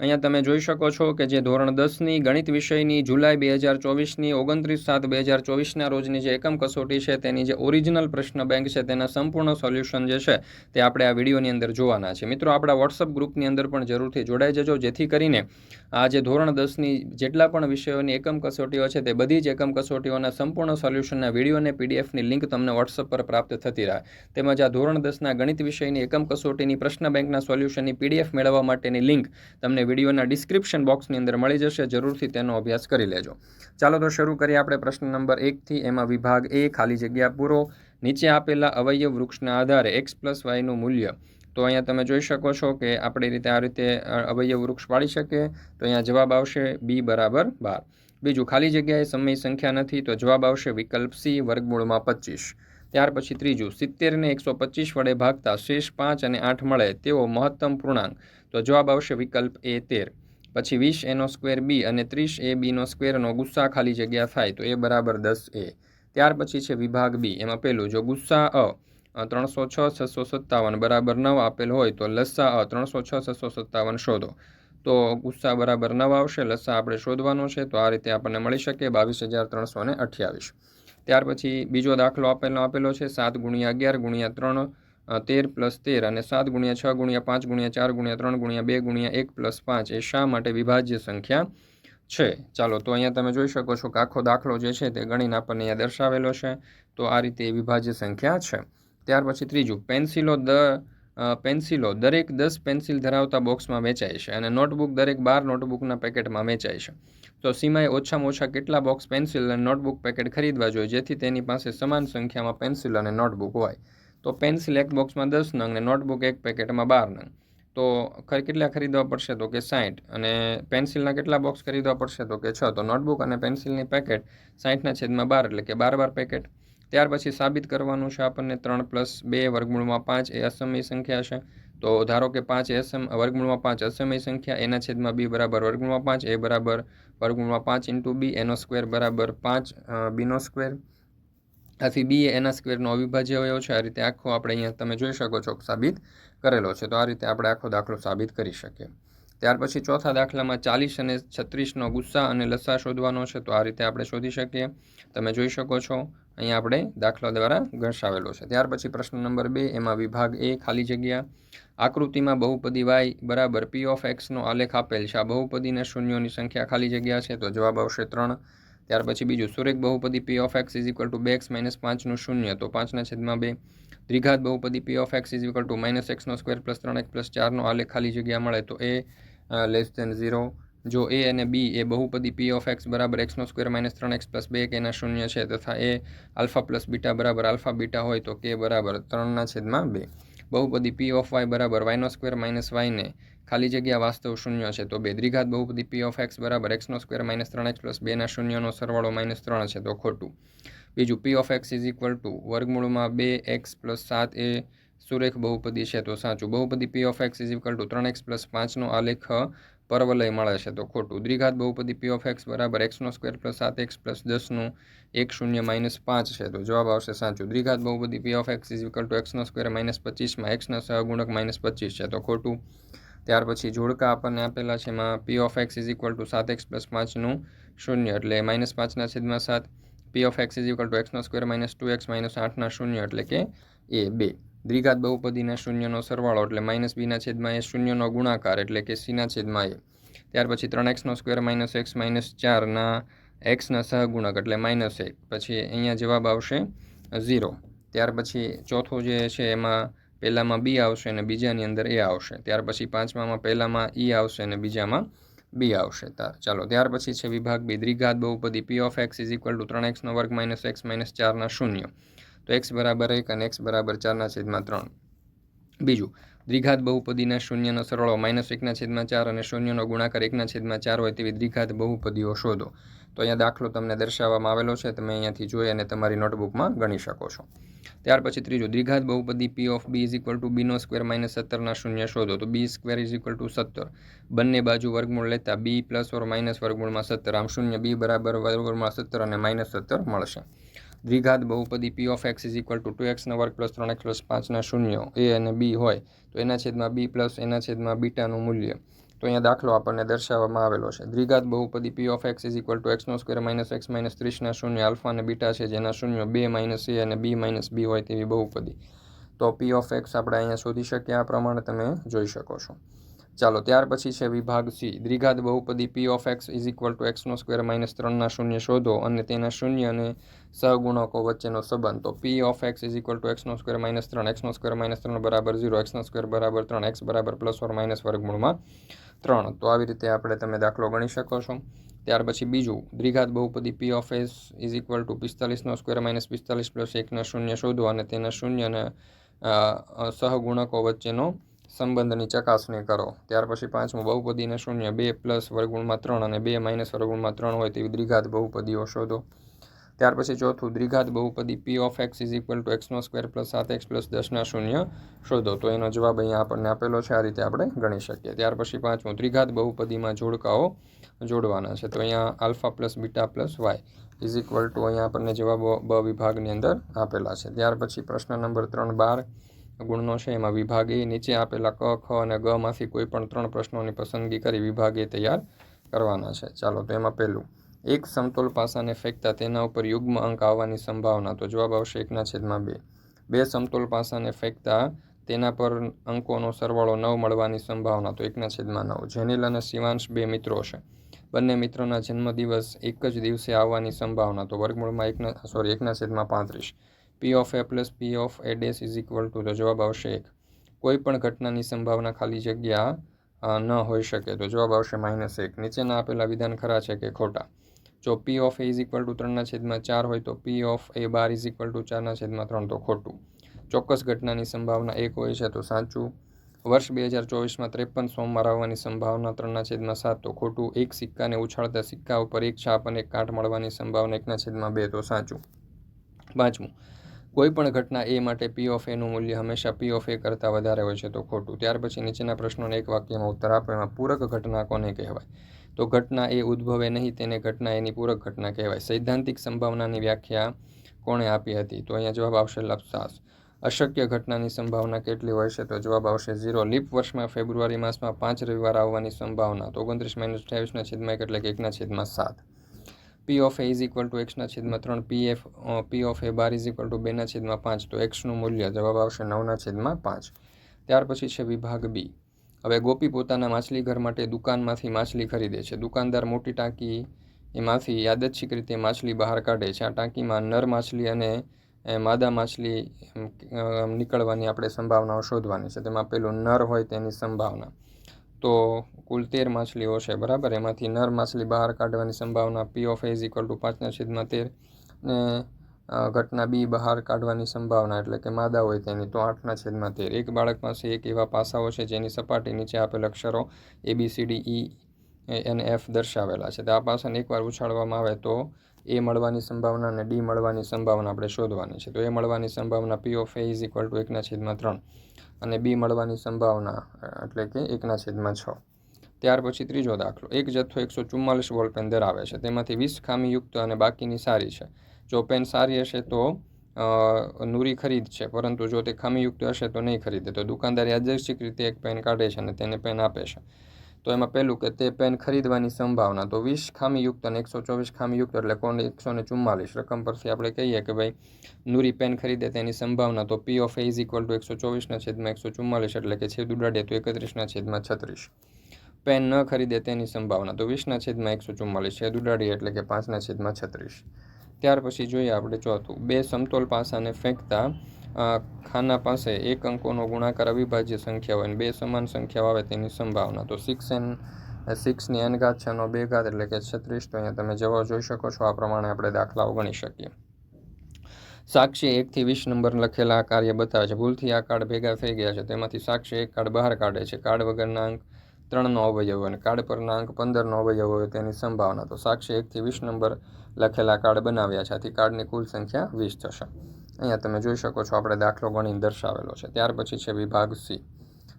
અહીંયા તમે જોઈ શકો છો કે જે ધોરણ દસની ગણિત વિષયની જુલાઈ બે હજાર ચોવીસની ઓગણત્રીસ સાત બે હજાર ચોવીસના રોજની જે એકમ કસોટી છે તેની જે ઓરિજિનલ પ્રશ્ન બેંક છે તેના સંપૂર્ણ સોલ્યુશન જે છે તે આપણે આ વિડીયોની અંદર જોવાના છે. મિત્રો, આપણા વોટ્સઅપ ગ્રુપની અંદર પણ જરૂરથી જોડાઈ જજો, જેથી કરીને આ જે ધોરણ દસની જેટલા પણ વિષયોની એકમ કસોટીઓ છે તે બધી જ એકમ કસોટીઓના સંપૂર્ણ સોલ્યુશનના વીડિયો અને પીડીએફની લિંક તમને વોટ્સઅપ પર પ્રાપ્ત થતી રહે. તેમજ આ ધોરણ દસના ગણિત વિષયની એકમ કસોટીની પ્રશ્ન બેંકના સોલ્યુશનની પીડીએફ મેળવવા માટેની લિંક તમને વિડીયોના ડિસ્ક્રિપ્શન બોક્સની અંદર મળી જશે. જરૂરથી તેનો અભ્યાસ કરી લેજો. ચાલો તો શરૂ કરીએ આપણે પ્રશ્ન નંબર એકથી. એમાં વિભાગ એ ખાલી જગ્યા પૂરો. નીચે આપેલા અવયવ વૃક્ષના આધારે એક્સ પ્લસ વાયનું મૂલ્ય. તો અહીંયા તમે જોઈ શકો છો કે આપણી રીતે આ રીતે અવયવ વૃક્ષ પાડી શકીએ તો અહીંયા જવાબ આવશે બી બરાબર બાર. બીજું, ખાલી જગ્યાએ સમય સંખ્યા નથી, તો જવાબ આવશે વિકલ્પ સી વર્ગમૂળમાં પચીસ. ત્યાર પછી ત્રીજું, સિત્તેરને એકસો પચીસ વડે ભાગતા શેષ પાંચ અને આઠ મળે તેવો મહત્તમ પૂર્ણાંક. તો જવાબ આવશે વિકલ્પ એ તેર. પછી વીસ એનો સ્ક્વેર બી અને ત્રીસ એ બીનો સ્ક્વેરનો ગુસ્સા ખાલી જગ્યા થાય તો એ બરાબર દસ એ. ત્યાર પછી છે વિભાગ બી એમાં પહેલું જો ગુસ્સા અ ત્રણસો છ, છસો સત્તાવન બરાબર નવ આપેલ હોય તો લસ્સા અ ત્રણસો છ, છસો સત્તાવન શોધો. તો ગુસ્સા બરાબર નવ આવશે, લસ્સા આપણે શોધવાનો છે તો આ રીતે આપણને મળી શકે બાવીસ હજાર ત્રણસો ને અઠ્યાવીસ. ત્યાર પછી બીજો દાખલો આપેલો આપેલો છે સાત ગુણ્યા અગિયાર ગુણ્યા ત્રણ તેર પ્લસ તેર અને સાત ગુણ્યા છ ગુણ્યા પાંચ ગુણ્યા ચાર ગુણ્યા ત્રણ ગુણ્યા બે ગુણ્યા એક પ્લસ પાંચ એ શા માટે વિભાજ્ય સંખ્યા છે? ચાલો, તો અહીંયા તમે જોઈ શકો છો કે આખો દાખલો જે છે તે ગણીને આપણને અહીંયા દર્શાવેલો છે. તો આ રીતે વિભાજ્ય સંખ્યા છે. ત્યાર પછી ત્રીજું, પેન્સિલો દ પેન્સિલો દરેક દસ પેન્સિલ ધરાવતા બોક્સમાં વેચાય છે અને નોટબુક દરેક બાર નોટબુકના પેકેટમાં વેચાય છે. તો સીમાએ ઓછામાં ઓછા કેટલા બોક્સ પેન્સિલ અને નોટબુક પેકેટ ખરીદવા જોઈએ જેથી તેની પાસે સમાન સંખ્યામાં પેન્સિલ અને નોટબુક હોય? તો પેન્સિલ એક બોક્સમાં દસ નંગ અને નોટબુક એક પેકેટમાં બાર નંગ. તો કેટલા ખરીદવા પડશે? તો કે સાઠ અને પેન્સિલના કેટલા બોક્સ ખરીદવા પડશે? તો કે છ. તો નોટબુક અને પેન્સિલની પેકેટ સાઠના છેદમાં બાર એટલે કે બાર બાર પેકેટ. ત્યાર પછી સાબિત કરવાનું છે આપણને ત્રણ પ્લસ બે વર્ગમૂળમાં પાંચ એ અસમય સંખ્યા છે. તો ધારો કે પાંચ એસમ વર્ગમૂળમાં પાંચ અસમય સંખ્યા, એના છેદમાં બી બરાબર વર્ગમૂળમાં પાંચ, એ બરાબર વર્ગમૂળમાં પાંચ ઇન્ટુ બી એનો સ્ક્વેર બરાબર પાંચ બીનો સ્ક્વેર. આથી બી એના સ્ક્વેરનો અવિભાજ્ય અવયવ છે. આ રીતે આખો આપણે અહીંયા તમે જોઈ શકો છો સાબિત કરેલો છે. તો આ રીતે આપણે આખો દાખલો સાબિત કરી શકીએ. ત્યાર પછી ચોથા દાખલામાં ચાલીસ અને છત્રીસનો ગુસ્સા અને લસ્સા શોધવાનો છે. તો આ રીતે આપણે શોધી શકીએ. તમે જોઈ શકો છો, અહીંયા આપણે દાખલા દ્વારા દર્શાવેલો છે. ત્યાર પછી પ્રશ્ન નંબર બે, એમાં વિભાગ એ ખાલી જગ્યા. આકૃતિમાં બહુપદી વાય બરાબર પી ઓફ એક્સનો આલેખ આપેલ છે. આ બહુપદીને શૂન્યોની સંખ્યા ખાલી જગ્યા છે. તો જવાબ આવશે ત્રણ. ત્યાર પછી બીજું, સુરેખ બહુપદી p of x is equal to બે એક્સ માઇનસ પાંચનું શૂન્ય, તો પાંચના છેદમાં બે. દ્વિઘાત બહુપદી p of x is equal to minus એક્સનો square plus ત્રણ એક્સ પ્લસ ચારનો આલેખ ખાલી જગ્યા મળે તો એ લેસ દેન ઝીરો જો એ અને બી એ બહુપદી પી ઓફ એક્સ બરાબર એક્સનો સ્ક્વેર માઇનસ ત્રણ એક્સ પ્લસ બે કે એના શૂન્ય છે, તથા એ આલ્ફા પ્લસ બીટા બરાબર આલ્ફા બીટા હોય તો કે બરાબર ત્રણના છેદમાં બે. બહુપદી પી ઓફ વાય બરાબર વાયનો સ્ક્વેર માઇનસ વાયને ખાલી જગ્યા વાસ્તવ શૂન્ય છે. તો બે દ્વિઘાત બહુપદી પી ઓફ એક્સ બરાબર એક્સનો સ્ક્વેર માઇનસ ત્રણ એક્સ પ્લસ બેના શૂન્યનો સરવાળો માઇનસ ત્રણ છે. તો ખોટું. બીજું p of x is equal to વર્ગમૂળમાં બે એક્સ પ્લસ સાત એ સુરેખ બહુપદી છે. તો સાચું. બહુપદી p of x is equal to ત્રણ એક્સ પ્લસ પાંચનો આલેખ પરવલય મળે છે. તો ખોટું દ્વિઘાત બહુપદી પી ઓફ એક્સ બરાબર એક્સનો સ્ક્વેર પ્લસ સાત એક્સ પ્લસ દસનું એક શૂન્ય માઇનસ પાંચ છે. તો જવાબ આવશે સાચું. દ્વિઘાત બહુપદી p of x is equal to એક્સનો square minus પચીસમાં એક્સના સહગુણક માઇનસ પચીસ છે. તો ખોટું. ત્યાર પછી જોડકા આપણને આપેલા છે એમાં p of x is equal to સાત એક્સ પ્લસ પાંચનું શૂન્ય એટલે માઇનસ પાંચના છેદમાં સાત. P of x is equal to એક્સનો square minus two x minus આઠના શૂન્ય એટલે કે એ બે. દ્વિઘાત બહુપદીના શૂન્યનો સરવાળો એટલે માઇનસ બીના છેદમાં એ શૂન્યનો ગુણાકાર એટલે કે સીના છેદમાં એ. ત્યાર પછી ત્રણ એક્સનો સ્ક્વેર માઇનસ એક્સ માઇનસ ચારના એક્સના સહગુણક એટલે માઇનસ એક. પછી અહીંયા જવાબ આવશે ઝીરો. ત્યાર પછી ચોથો જે છે એમાં પહેલામાં બી આવશે અને બીજાની અંદર એ આવશે. ત્યાર પછી પાંચમામાં પહેલામાં ઈ આવશે અને બીજામાં બી આવશે. ચાલો. ત્યાર પછી છે વિભાગ બી. દ્વિઘાત બહુપદી p of x is equal to ત્રણ એક્સનો વર્ગ માઇનસ એક્સ માઇનસ ચારના શૂન્ય. તો એક્સ બરાબર એક અને એક્સ બરાબર ચારના છેદમાં ત્રણ. બીજું, દ્વિઘાત બહુપદીના શૂન્યનો સરવાળો માઇનસ એકના છેદમાં ચાર અને શૂન્યનો ગુણાકાર એકના છેદમાં ચાર હોય તેવી દ્વિઘાત બહુપદીઓ શોધો. તો અહીંયા દાખલો તમને દર્શાવવામાં આવેલો છે, તમે અહીંયાથી જોઈ અને તમારી નોટબુકમાં ગણી શકો છો. ત્યાર પછી ત્રીજું, દ્વિઘાત બહુપદી p of b is equal to Bino square minus સત્તરના શૂન્ય શોધો. તો b square is equal to સત્તર. બંને બાજુ વર્ગમૂળ લેતા બી પ્લસ ઓર માઇનસ વર્ગમૂળમાં સત્તર. આમ શૂન્ય બી બરાબર વર્ગમૂળમાં સત્તર અને માઇનસ સત્તર મળશે. દ્વિઘાત બહુપદી p of x is equal to two એક્સના વર્ગ પ્લસ ત્રણ એક્સ પ્લસ પાંચના શૂન્ય. એ અને બી હોય, તો એના છેદમાં બી પ્લસ એના છેદમાં બીટાનું મૂલ્ય. તો અહીંયા દાખલો આપણને દર્શાવવામાં આવેલો છે. દ્વિઘાત બહુપદી p of x is equal to એક્સનો square minus x minus ત્રીસના શૂન્ય આલ્ફા અને બીટા છે, જેના શૂન્ય બે માઇનસ એ અને બી માઇનસ બી હોય તેવી બહુપદી. તો પી ઓફ એક્સ આપણે અહીંયા શોધી શકીએ, આ પ્રમાણે તમે જોઈ શકો છો. ચાલો, ત્યાર પછી છે વિભાગ સી. દ્વિઘાત બહુપદી P of x is equal to એક્સનો square minus ત્રણના શૂન્ય શોધો અને તેના શૂન્ય અને સહગુણકો વચ્ચેનો સંબંધ. તો p of x is equal to એક્સનો square minus ત્રણ. એક્સનો સ્ક્વેર માઇનસ ત્રણ બરાબર ઝીરો એક્સનો સ્ક્વેર બરાબર ત્રણ. એક્સ બરાબર પ્લસ ઓર માઇનસ વર્ગમૂળમાં ત્રણ. તો આવી રીતે આપણે તમે દાખલો ગણી શકો છો. ત્યાર પછી બીજું. દ્વિઘાત બહુપદી p of s is equal to પિસ્તાલીસનો square minus પિસ્તાલીસ પ્લસ એકના શૂન્ય શોધો અને તેના શૂન્ય અને સહગુણકો વચ્ચેનો સંબંધની ચકાસણી કરો. ત્યાર પછી પાંચમું, બહુપદીને શૂન્ય, બે પ્લસ વર્ગુણમાં ત્રણ અને બે માઇનસ વર્ગુણમાં ત્રણ હોય તેવી દ્વિઘાત બહુપદીઓ શોધો. ત્યાર પછી ચોથું, દ્વિઘાત બહુપદી p of x is equal to એક્સનો square plus સાત એક્સ પ્લસ દસના શૂન્ય શોધો. તો એનો જવાબ અહીંયા આપણને આપેલો છે, આ રીતે આપણે ગણી શકીએ. ત્યાર પછી પાંચમું ત્રિઘાત બહુપદીમાં જોડકાઓ જોડવાના છે. તો અહીંયા alpha plus beta plus y is equal to અહીંયા આપણને જવાબો બ વિભાગની અંદર આપેલા છે. ત્યાર પછી પ્રશ્ન નંબર ત્રણ, બાર ગુણનો છે. એમાં વિભાગ નીચે આપેલા ક, ખ અને ગમાંથી કોઈ પણ ત્રણ પ્રશ્નોની પસંદગી કરી વિભાગ તૈયાર કરવાના છે. ચાલો, તો એમાં પહેલું. એક સમતોલ પાસાને ફેંકતા તેના ઉપર યુગ્મ અંક આવવાની સંભાવના. તો જવાબ આવશે એકના છેદમાં બે. બે સમતોલ પાસાને ફેંકતા તેના પર અંકોનો સરવાળો નવ મળવાની સંભાવના. તો એકના છેદમાં નવ. જેનિલ અને શિવાંશ બે મિત્રો છે. બંને મિત્રોના જન્મદિવસ એક જ દિવસે આવવાની સંભાવના. તો વર્ગમૂળમાં એકના સોરી એકના છેદમાં પાંત્રીસ. P of A plus P of A days is equal to તો જવાબ આવશે એક. કોઈ પણ ઘટનાની સંભાવના ખાલી જગ્યા ન હોઈ શકે. તો જવાબ આવશે માઇનસ એક. નીચેના આપેલા વિધાન ખરા છે કે ખોટા? જો p of a is equal to ત્રણના છેદમાં ચાર હોય તો p of a bar is equal to ચારના છેદમાં ત્રણ તો ખોટું. ચોક્કસ ઘટનાની સંભાવના એક હોય છે તો સાચું. વર્ષ બે હજાર ચોવીસમાં ત્રેપન સોમવાર આવવાની સંભાવના ત્રણના છેદમાં સાત તો ખોટું. એક સિક્કાને ઉછાળતા સિક્કા ઉપર એક છાપ અને એક કાંઠ મળવાની સંભાવના એકના છેદમાં બે તો સાચું. પાંચમું. કોઈ પણ ઘટના એ માટે પી ઓફ એનું મૂલ્ય હંમેશા પી ઓફ એ કરતાં વધારે હોય છે તો ખોટું. ત્યાર પછી નીચેના પ્રશ્નોને એક વાક્યમાં ઉત્તર આપો, એમાં પૂરક ઘટના કોને કહેવાય? તો ઘટના એ ઉદ્ભવે નહીં, તેને ઘટના એની પૂરક ઘટના કહેવાય. સૈદ્ધાંતિક સંભાવનાની વ્યાખ્યા કોણે આપી હતી? તો અહીંયા જવાબ આવશે લપસાસ. અશક્ય ઘટનાની સંભાવના કેટલી હોય છે? તો જવાબ આવશે ઝીરો. લીપ વર્ષમાં ફેબ્રુઆરી માસમાં પાંચ રવિવાર આવવાની સંભાવના. તો ઓગણત્રીસ માઇનસ અઠ્યાવીસના છેદમાં એક એટલે કે એકના છેદમાં સાત. P of a is equal to એક્સના છેદમાં ત્રણ p f p of a bar is equal to બેના છેદમાં પાંચ, તો એક્સનું મૂલ્ય જવાબ આવશે નવના છેદમાં પાંચ. ત્યાર પછી છે વિભાગ બી હવે ગોપી પોતાના માછલી ઘર માટે દુકાનમાંથી માછલી ખરીદે છે. દુકાનદાર મોટી ટાંકી એમાંથી યાદચ્છિક રીતે માછલી બહાર કાઢે છે. આ ટાંકીમાં નર માછલી અને માદા માછલી નીકળવાની આપણે સંભાવનાઓ શોધવાની છે. તેમાં પેલું નર હોય તેની સંભાવના. તો કુલ તેર માછલીઓ છે, બરાબર? એમાંથી નર માછલી બહાર કાઢવાની સંભાવના p of as equal to પાંચના છેદમાં તેર ને ઘટના બી બહાર કાઢવાની સંભાવના એટલે કે માદા હોય તેની, તો આઠના છેદમાં તેર. એક બાળક પાસે એક એવા પાસાઓ છે જેની સપાટી નીચે આપેલ અક્ષરો a b c d e and f દર્શાવેલા છે. તો આ પાસાને એકવાર ઉછાળવામાં આવે તો એ મળવાની સંભાવના અને ડી મળવાની સંભાવના આપણે શોધવાની છે. તો એ મળવાની સંભાવના p of a is equal to એકના છેદમાં ત્રણ. અને બી મળવાની સંભાવના એટલે કે એકના છેદમાં છ. ત્યાર પછી ત્રીજો દાખલો. એક જથ્થો એકસો ચુમ્માલીસ વોલ પેન ધરાવે છે. તેમાંથી વીસ ખામીયુક્ત અને બાકીની સારી છે. જો પેન સારી હશે તો નૂરી ખરીદ છે. પરંતુ જો તે ખામીયુક્ત હશે તો નહીં ખરીદે. તો દુકાનદાર યાદચ્છિક રીતે એક પેન કાઢે છે અને તેને પેન આપે છે. તો એમાં પહેલું કે તે પેન ખરીદવાની સંભાવના તો વીસ ખામીયુક્ત અને એકસો ચોવીસ ખામીયુક્ત એટલે કોણ એકસો ને ચુમ્માલીસ રકમ પરથી આપણે કહીએ કે ભાઈ નૂરી પેન ખરીદે તેની સંભાવના તો p of a equal to એકસો ચોવીસના છેદમાં એકસો ચુમ્માલીસ એટલે કે છેદ ઉડાડે તો એકત્રીસના છેદમાં છત્રીસ. પેન ન ખરીદે તેની સંભાવના તો વીસના છેદમાં એકસો ચુમ્માલીસ, છેદ ઉડાડીએ એટલે કે પાંચના છેદમાં છત્રીસ. ત્યાર પછી જોઈએ આપણે ચોથું. બે સમતોલ પાસાને ફેંકતા ખાના પાસે એક અંકોનો ગુણાકાર અવિભાજ્ય સંખ્યા હોય અને બે સમાન સંખ્યાઓ આવે તેની સંભાવના. તો સિક્સ એન સિક્સની એન ઘાત છનો બે ઘાત એટલે કે છત્રીસ, તો અહીંયા તમે જવાબ જોઈ શકો છો. આ પ્રમાણે આપણે દાખલાઓ ગણી શકીએ. સાક્ષી એકથી વીસ નંબર લખેલા આ કાર્ય બતાવે છે. ભૂલથી આ કાર્ડ ભેગા થઈ ગયા છે. તેમાંથી સાક્ષી એક કાર્ડ બહાર કાઢે છે. કાર્ડ વગરના અંક ત્રણનો અવયવ અને કાર્ડ પરના અંક પંદરનો અવયવ હોય તેની સંભાવના. તો સાક્ષી એકથી વીસ નંબર લખેલા કાર્ડ બનાવ્યા છે. આથી કાર્ડની કુલ સંખ્યા વીસ થશે. અહીંયા તમે જોઈ શકો છો, આપણે દાખલો ગણીને દર્શાવેલો છે. ત્યાર પછી છે વિભાગ સી.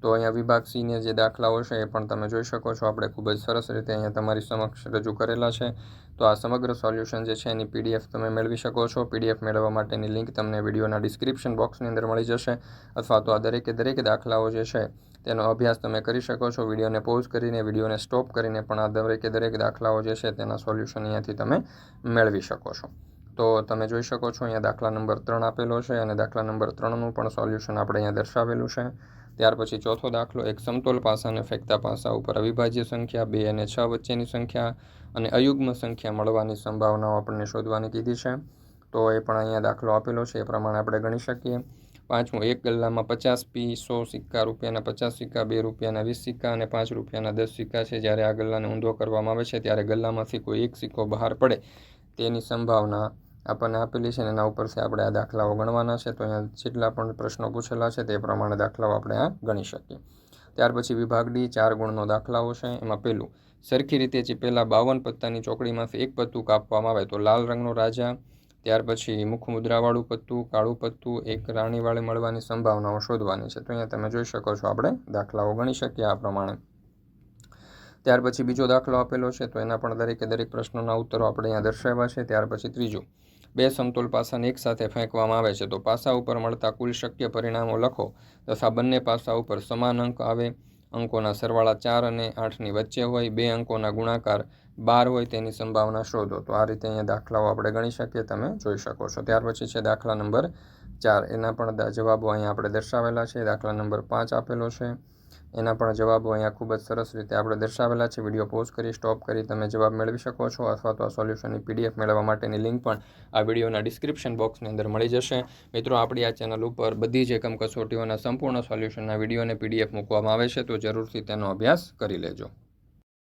તો અહીંયા વિભાગ સીને જે દાખલાઓ છે એ પણ તમે જોઈ શકો છો, આપણે ખૂબ જ સરસ રીતે અહીંયા તમારી સમક્ષ રજૂ કરેલા છે. તો આ સમગ્ર સોલ્યુશન જે છે એની પીડીએફ તમે મેળવી શકો છો. પીડીએફ મેળવવા માટેની લિંક તમને વિડીયોના ડિસ્ક્રિપ્શન બોક્સની અંદર મળી જશે. અથવા તો આ દરેકે દરેક દાખલાઓ જે છે તેનો અભ્યાસ તમે કરી શકો છો. વિડીયોને પોઝ કરીને, વિડીયોને સ્ટોપ કરીને પણ આ દરેકે દરેક દાખલાઓ જે છે તેના સોલ્યુશન અહીંયાથી તમે મેળવી શકો છો. તો તમે જોઈ શકો છો, અહીંયા દાખલા નંબર ત્રણ આપેલો છે અને દાખલા નંબર ત્રણનું પણ સોલ્યુશન આપણે અહીંયા દર્શાવેલું છે. ત્યાર પછી ચોથો દાખલો, એક સમતોલ પાસાને ફેંકતા પાસા ઉપર અવિભાજ્ય સંખ્યા, બે અને છ વચ્ચેની સંખ્યા અને અયુગ્મ સંખ્યા મળવાની સંભાવનાઓ આપણને શોધવાની કીધી છે. તો એ પણ અહીંયા દાખલો આપેલો છે, એ પ્રમાણે આપણે ગણી શકીએ. પાંચમું, એક ગલ્લામાં પચાસ પી, સો સિક્કા રૂપિયાના પચાસ સિક્કા, બે રૂપિયાના વીસ સિક્કા અને પાંચ રૂપિયાના દસ સિક્કા છે. જ્યારે આ ગલ્લાને ઊંધો કરવામાં આવે છે, ત્યારે ગલ્લામાંથી કોઈ એક સિક્કો બહાર પડે તેની સંભાવના આપણને આપેલી છે એના ઉપરથી આપણે આ દાખલાઓ ગણવાના છે. તો અહીંયા જેટલા પણ પ્રશ્નો પૂછેલા છે તે પ્રમાણે દાખલાઓ આપણે આ ગણી શકીએ. ત્યાર પછી વિભાગ ડી, ચાર ગુણનો દાખલાઓ છે. એમાં પહેલું સરખી રીતે જે પહેલાં બાવન પત્તાની ચોકડીમાંથી એક પત્તું કાપવામાં આવે તો લાલ રંગનો રાજા, ત્યાર પછી મુખ મુદ્રાવાળું પત્તું, કાળું પત્તું, એક રાણીવાળે મળવાની સંભાવનાઓ શોધવાની છે. તો અહીંયા તમે જોઈ શકો છો આપણે દાખલાઓ ગણી શકીએ આ પ્રમાણે. ત્યાર પછી બીજો દાખલો આપેલો છે. તો એના પણ દરેકે દરેક પ્રશ્નોના ઉત્તરો આપણે અહીંયા દર્શાવ્યા છે. ત્યાર પછી ત્રીજું બે સમતોલ પાસાને એકસાથે ફેંકવામાં આવે છે. તો પાસા ઉપર મળતા કુલ શક્ય પરિણામો લખો તથા બંને પાસા ઉપર સમાન અંક આવે. અંકોના સરવાળા ચાર અને આઠની વચ્ચે હોય, બે અંકોના ગુણાકાર બાર હોય તેની સંભાવના શોધો. તો આ રીતે અહીંયા દાખલાઓ આપણે ગણી શકીએ, તમે જોઈ શકો છો. ત્યાર પછી છે દાખલા નંબર ચાર. એના પણ જવાબો અહીંયા આપણે દર્શાવેલા છે. દાખલા નંબર પાંચ આપેલો છે. એના પણ જવાબો અહીંયા ખૂબ જ સરસ રીતે આપણે દર્શાવેલા છે. વીડિયો પોઝ કરી, સ્ટોપ કરી, તમે જવાબ મેળવી શકો છો અથવા તો આ સોલ્યુશનની પીડીએફ મેળવવા માટેની લિંક પણ આ વિડીયોના ડિસ્ક્રિપ્શન બોક્સની અંદર મળી જશે. મિત્રો, આપણી આ ચેનલ ઉપર બધી જ એકમ કસોટીઓના સંપૂર્ણ સોલ્યુશનના વિડીયોને પીડીએફ મૂકવામાં આવે છે, તો જરૂરથી તેનો અભ્યાસ કરી લેજો.